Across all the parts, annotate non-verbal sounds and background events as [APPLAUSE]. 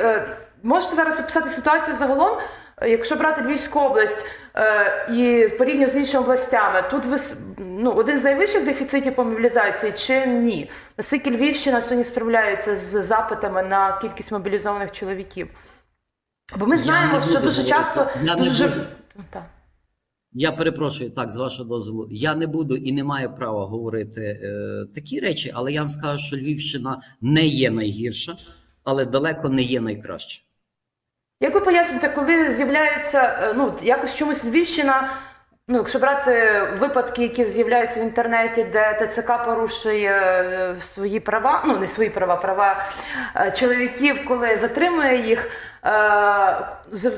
е, можете зараз описати ситуацію загалом, якщо брати Львівську область е, і порівняно з іншими областями, тут ви ну, один з найвищих дефіцитів по мобілізації чи ні? Наскільки Львівщина сьогодні справляється з запитами на кількість мобілізованих чоловіків? Бо ми знаємо, що дуже говорити. часто Я не дуже буду. Я перепрошую так, з вашого дозволу. Я не буду і не маю права говорити е, такі речі, але я вам скажу, що Львівщина не є найгірша, але далеко не є найкраща. Як ви поясните, коли з'являється, е, ну якось чомусь Львівщина, ну якщо брати випадки, які з'являються в інтернеті, де ТЦК порушує е, свої права, ну не свої права, права е, чоловіків, коли затримує їх.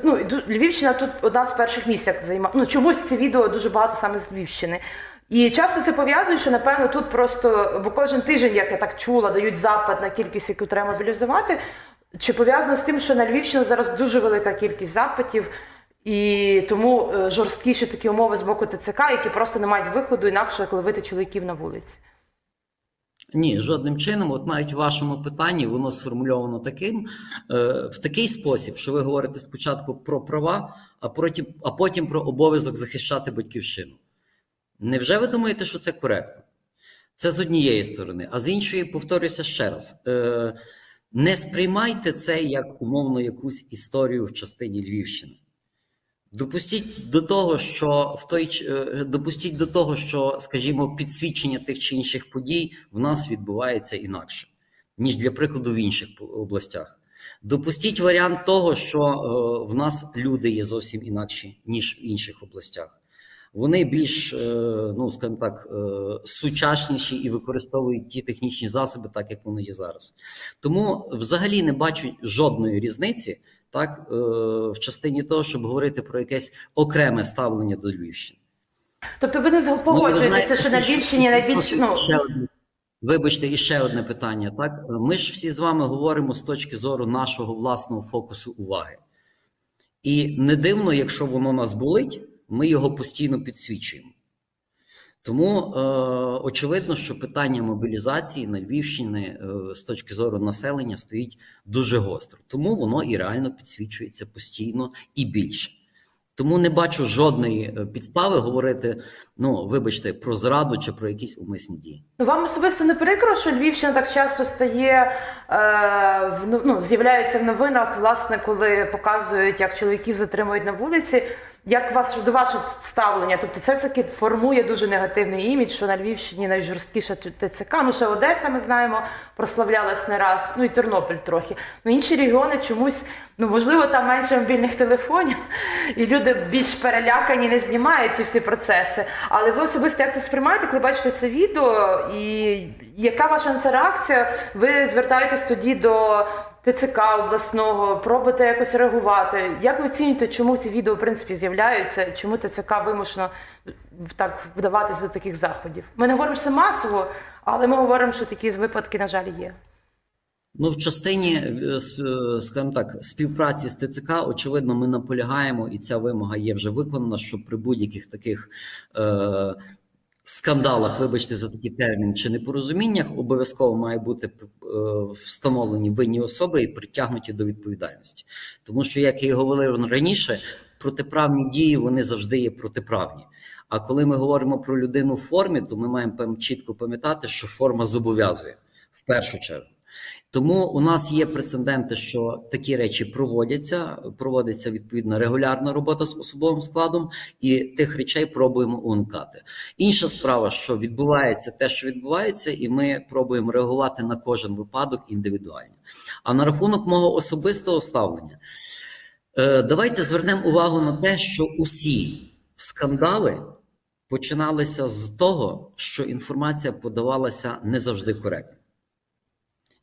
Ну, Львівщина тут одна з перших місць, займає. Ну чомусь це відео дуже багато саме з Львівщини. І часто це пов'язують, що напевно тут просто, бо кожен тиждень, як я так чула, дають запит на кількість, яку треба мобілізувати. Чи пов'язано з тим, що на Львівщину зараз дуже велика кількість запитів, і тому е, жорсткіші такі умови з боку ТЦК, які просто не мають виходу інакше, як ловити чоловіків на вулиці? Ні, жодним чином. От навіть в вашому питанні воно сформульовано таким е, в такий спосіб, що ви говорите спочатку про права, а потім, а потім про обов'язок захищати батьківщину. Невже ви думаєте, що це коректно? Це з однієї сторони, а з іншої, повторюся ще раз: е, не сприймайте це як умовно якусь історію в частині Львівщини. Допустіть до того, що в той е, допустіть до того, що, скажімо, підсвідчення тих чи інших подій в нас відбувається інакше, ніж для прикладу в інших областях. Допустіть варіант того, що е, в нас люди є зовсім інакші, ніж в інших областях. Вони більш, е, ну скажімо так, е, сучасніші і використовують ті технічні засоби, так як вони є зараз. Тому взагалі не бачу жодної різниці так, е, в частині того, щоб говорити про якесь окреме ставлення до Львівщини. Тобто ви не Ну, погоджуєтеся, знаєте, що на Львівщині найбільш ну, Вибачте, і ще одне питання. Так, ми ж всі з вами говоримо з точки зору нашого власного фокусу уваги. І не дивно, якщо воно нас болить, ми його постійно підсвічуємо. Тому е, очевидно, що питання мобілізації на Львівщині е, з точки зору населення стоїть дуже гостро. Тому воно і реально підсвічується постійно і більше. Тому не бачу жодної е, підстави говорити, ну вибачте, про зраду чи про якісь умисні дії. Вам особисто не прикро, що Львівщина так часто стає е, в ну, з'являється в новинах, власне, коли показують, як чоловіків затримують на вулиці. Як вас до вашого ставлення? Тобто це таки формує дуже негативний імідж, що на Львівщині найжорсткіша ТЦК. Ну ще Одеса, ми знаємо, прославлялась не раз. Ну і Тернопіль трохи. Ну інші регіони чомусь, ну можливо, там менше мобільних телефонів, [LAUGHS] і люди більш перелякані, не знімають ці всі процеси. Але ви особисто як це сприймаєте, коли бачите це відео, і яка ваша на це реакція? Ви звертаєтесь тоді до ТЦК обласного, пробуєте якось реагувати. Як ви оцінюєте, чому ці відео в принципі з'являються? Чому ТЦК вимушено так вдаватися до таких заходів? Ми не говоримо, що це масово, але ми говоримо, що такі випадки, на жаль, є. Ну, в частині, е, е, скажімо так, співпраці з ТЦК, очевидно, ми наполягаємо, і ця вимога є вже виконана, що при будь-яких таких е, скандалах, вибачте за такий термін, чи непорозуміннях, обов'язково має бути е, встановлені винні особи і притягнуті до відповідальності. Тому що, як і говорив раніше, протиправні дії вони завжди є протиправні. А коли ми говоримо про людину в формі, то ми маємо чітко пам'ятати, що форма зобов'язує в першу чергу. Тому у нас є прецеденти, що такі речі проводяться. Проводиться відповідно регулярна робота з особовим складом, і тих речей пробуємо уникати. Інша справа, що відбувається те, що відбувається, і ми пробуємо реагувати на кожен випадок індивідуально. А на рахунок мого особистого ставлення, е, давайте звернемо увагу на те, що усі скандали починалися з того, що інформація подавалася не завжди коректно.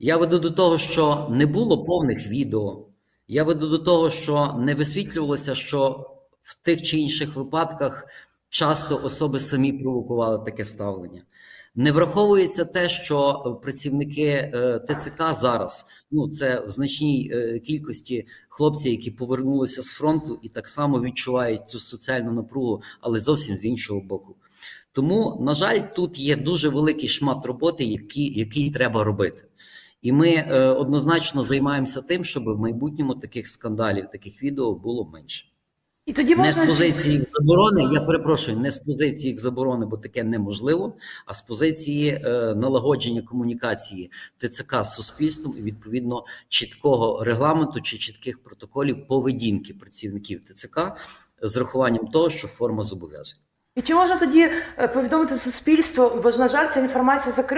Я веду до того, що не було повних відео. Я веду до того, що не висвітлювалося, що в тих чи інших випадках часто особи самі провокували таке ставлення. Не враховується те, що працівники е, ТЦК зараз, ну це в значній е, кількості хлопці, які повернулися з фронту і так само відчувають цю соціальну напругу, але зовсім з іншого боку. Тому, на жаль, тут є дуже великий шмат роботи, який, який треба робити. І ми е, однозначно займаємося тим, щоб в майбутньому таких скандалів, таких відео було менше. І тоді Не з позиції їх заборони, я перепрошую, не з позиції їх заборони, бо таке неможливо, а з позиції е, налагодження комунікації ТЦК з суспільством і відповідно чіткого регламенту чи чітких протоколів поведінки працівників ТЦК з рахуванням того, що форма зобов'язує. І чи можна тоді е, повідомити суспільство, бо ж на жаль, ця інформація закрита.